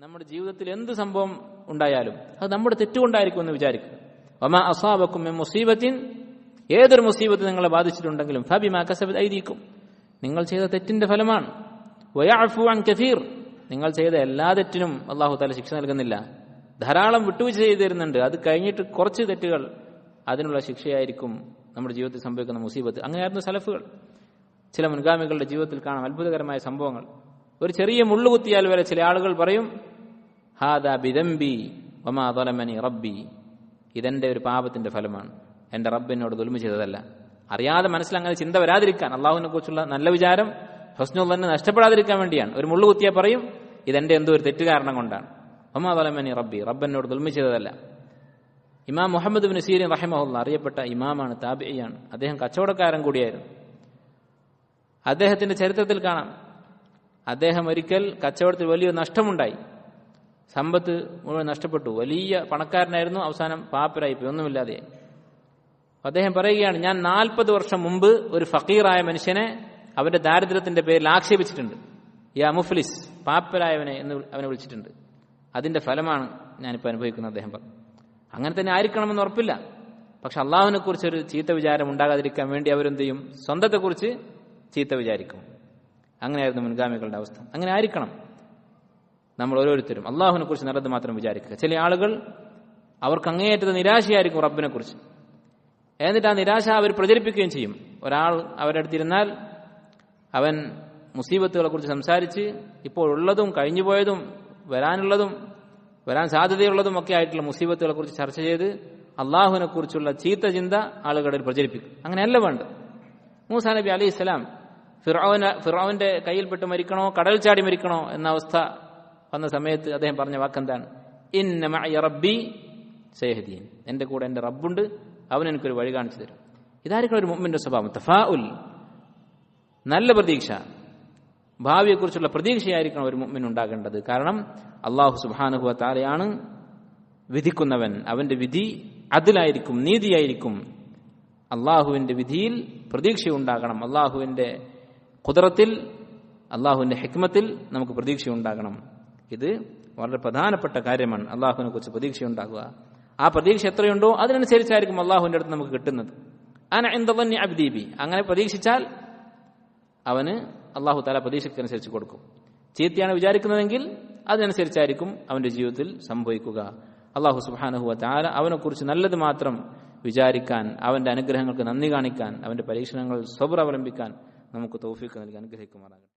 നമ്മുടെ ജീവിതത്തിൽ എന്ത് സംഭവം ഉണ്ടായാലും അത് നമ്മുടെ തെറ്റുകൊണ്ടായിരിക്കും എന്ന് വിചാരിക്കും ഒമ അസാബക്കും മുസീബത്തിൻ. ഏതൊരു മുസീബത്ത് നിങ്ങളെ ബാധിച്ചിട്ടുണ്ടെങ്കിലും ഫബിമാ കസബത് നിങ്ങൾ ചെയ്ത തെറ്റിന്റെ ഫലമാണ്. കഫീർ നിങ്ങൾ ചെയ്ത എല്ലാ തെറ്റിനും അള്ളാഹു താല ശിക്ഷ നൽകുന്നില്ല. ധാരാളം വിട്ടുവീഴ്ച ചെയ്തു തരുന്നുണ്ട്. അത് കഴിഞ്ഞിട്ട് കുറച്ച് തെറ്റുകൾ അതിനുള്ള ശിക്ഷയായിരിക്കും നമ്മുടെ ജീവിതത്തിൽ സംഭവിക്കുന്ന മുസീബത്ത്. അങ്ങനെയായിരുന്നു സലഫുകൾ. ചില മുൻഗാമികളുടെ ജീവിതത്തിൽ കാണാം അത്ഭുതകരമായ സംഭവങ്ങൾ. ഒരു ചെറിയ മുള്ളു കുത്തിയാൽ വരെ ചില ആളുകൾ പറയും ഹാദാ ബിദംബി ഒമാതൊലമനി റബ്ബി. ഇതെന്റെ ഒരു പാപത്തിന്റെ ഫലമാണ്. എന്റെ റബ്ബിനോട് ദുൽമ ചെയ്തതല്ല. അറിയാതെ മനസ്സിൽ അങ്ങനെ ചിന്ത വരാതിരിക്കാൻ അള്ളാഹുവിനെ കുറിച്ചുള്ള നല്ല വിചാരം ഹസ്നു തന്നെ നഷ്ടപ്പെടാതിരിക്കാൻ വേണ്ടിയാണ്. ഒരു മുള്ളു കുത്തിയാൽ പറയും ഇതെന്റെ എന്തോ ഒരു തെറ്റ് കാരണം കൊണ്ടാണ്. ഒമാതൊലമനി റബ്ബി റബ്ബിനോട് ദുൽമ ചെയ്തതല്ല. ഇമാം മുഹമ്മദ് ബിൻ സീരിൻ റഹിമഹുല്ല അറിയപ്പെട്ട ഇമാമാണ് താബിയാണ് അദ്ദേഹം കച്ചവടക്കാരൻ കൂടിയായിരുന്നു. അദ്ദേഹത്തിന്റെ ചരിത്രത്തിൽ കാണാം അദ്ദേഹം ഒരിക്കൽ കച്ചവടത്തിൽ വലിയ നഷ്ടമുണ്ടായി. സമ്പത്ത് മുഴുവൻ നഷ്ടപ്പെട്ടു. വലിയ പണക്കാരനായിരുന്നു. അവസാനം പാപ്പരായി പോയി. ഒന്നുമില്ലാതെ. അദ്ദേഹം പറയുകയാണ് ഞാൻ നാൽപ്പത് വർഷം മുമ്പ് ഒരു ഫക്കീറായ മനുഷ്യനെ അവന്റെ ദാരിദ്ര്യത്തിന്റെ പേരിൽ ആക്ഷേപിച്ചിട്ടുണ്ട്. യാ മുഫ്ലിസ് പാപ്പരായവനെ എന്ന് അവനെ വിളിച്ചിട്ടുണ്ട്. അതിന്റെ ഫലമാണ് ഞാനിപ്പോൾ അനുഭവിക്കുന്നത് അദ്ദേഹം പറഞ്ഞു. അങ്ങനെ തന്നെ ആയിരിക്കണമെന്ന് ഉറപ്പില്ല. പക്ഷെ അള്ളാഹുവിനെ കുറിച്ച് ഒരു ചീത്ത വിചാരം ഉണ്ടാകാതിരിക്കാൻ വേണ്ടി അവരെന്ത് ചെയ്യും? സ്വന്തത്തെക്കുറിച്ച് ചീത്ത വിചാരിക്കും. അങ്ങനെയായിരുന്നു മുൻഗാമികളുടെ അവസ്ഥ. അങ്ങനെ ആയിരിക്കണം നമ്മൾ ഓരോരുത്തരും. അള്ളാഹുവിനെ കുറിച്ച് നല്ലത് മാത്രം വിചാരിക്കുക. ചില ആളുകൾ അവർക്ക് അങ്ങേയറ്റത് നിരാശയായിരിക്കും റബ്ബിനെ കുറിച്ച്. എന്നിട്ട് ആ നിരാശ അവർ പ്രചരിപ്പിക്കുകയും ചെയ്യും. ഒരാൾ അവരുടെ അടുത്തിരുന്നാൽ അവൻ മുസീബത്തുകളെ കുറിച്ച് സംസാരിച്ച് ഇപ്പോൾ ഉള്ളതും കഴിഞ്ഞുപോയതും വരാനുള്ളതും വരാൻ സാധ്യതയുള്ളതും ഒക്കെ ആയിട്ടുള്ള മുസീബത്തുകളെ കുറിച്ച് ചർച്ച ചെയ്ത് അള്ളാഹുവിനെ കുറിച്ചുള്ള ചീത്ത ചിന്ത ആളുകളിൽ പ്രചരിപ്പിക്കും. അങ്ങനെയല്ല വേണ്ടത്. മൂസാ നബി അലൈഹി ഇസ്ലാം ഫിറോന ഫിറോവിന്റെ കയ്യിൽപ്പെട്ട് മരിക്കണോ? കടൽ ചാടി മരിക്കണോ? എന്ന അവസ്ഥ വന്ന സമയത്ത് അദ്ദേഹം പറഞ്ഞ വാക്കെന്താണ്? ഇന്നബി സേഹദീൻ എന്റെ കൂടെ എന്റെ റബ്ബുണ്ട്. അവൻ എനിക്കൊരു വഴി കാണിച്ചു തരും. ഇതായിരിക്കണം ഒരു മുമ്മിന്റെ സ്വഭാവം. തഫാ ഉൽ നല്ല പ്രതീക്ഷ. ഭാവിയെക്കുറിച്ചുള്ള പ്രതീക്ഷയായിരിക്കണം ഒരു മുമ്മിന് ഉണ്ടാകേണ്ടത്. കാരണം അള്ളാഹു സുബാനുഹുവ താരയാണ് വിധിക്കുന്നവൻ. അവന്റെ വിധി അതിലായിരിക്കും നീതിയായിരിക്കും. അള്ളാഹുവിന്റെ വിധിയിൽ പ്രതീക്ഷയുണ്ടാകണം. അള്ളാഹുവിന്റെ കുതിരത്തിൽ അള്ളാഹുവിന്റെ ഹിക്മത്തിൽ നമുക്ക് പ്രതീക്ഷയുണ്ടാകണം. ഇത് വളരെ പ്രധാനപ്പെട്ട കാര്യമാണ് അള്ളാഹുവിനെ കുറിച്ച് പ്രതീക്ഷയുണ്ടാകുക. ആ പ്രതീക്ഷ എത്രയുണ്ടോ അതിനനുസരിച്ചായിരിക്കും അള്ളാഹുവിന്റെ അടുത്ത് നമുക്ക് കിട്ടുന്നത്. അന എന്തവന്യ അബ്ദീബി അങ്ങനെ പ്രതീക്ഷിച്ചാൽ അവന് അള്ളാഹു താല പ്രതീക്ഷയ്ക്കനുസരിച്ച് കൊടുക്കും. ചീത്തയാണ് വിചാരിക്കുന്നതെങ്കിൽ അതിനനുസരിച്ചായിരിക്കും അവന്റെ ജീവിതത്തിൽ സംഭവിക്കുക. അള്ളാഹു സുബാനഹുവ താല അവനെക്കുറിച്ച് നല്ലത് മാത്രം വിചാരിക്കാൻ അവന്റെ അനുഗ്രഹങ്ങൾക്ക് നന്ദി കാണിക്കാൻ അവന്റെ പരീക്ഷണങ്ങൾ സ്വബർ അവലംബിക്കാൻ നമുക്ക് തൗഫീക്ക് നൽകി അനുഗ്രഹിക്കുമാറാകട്ടെ.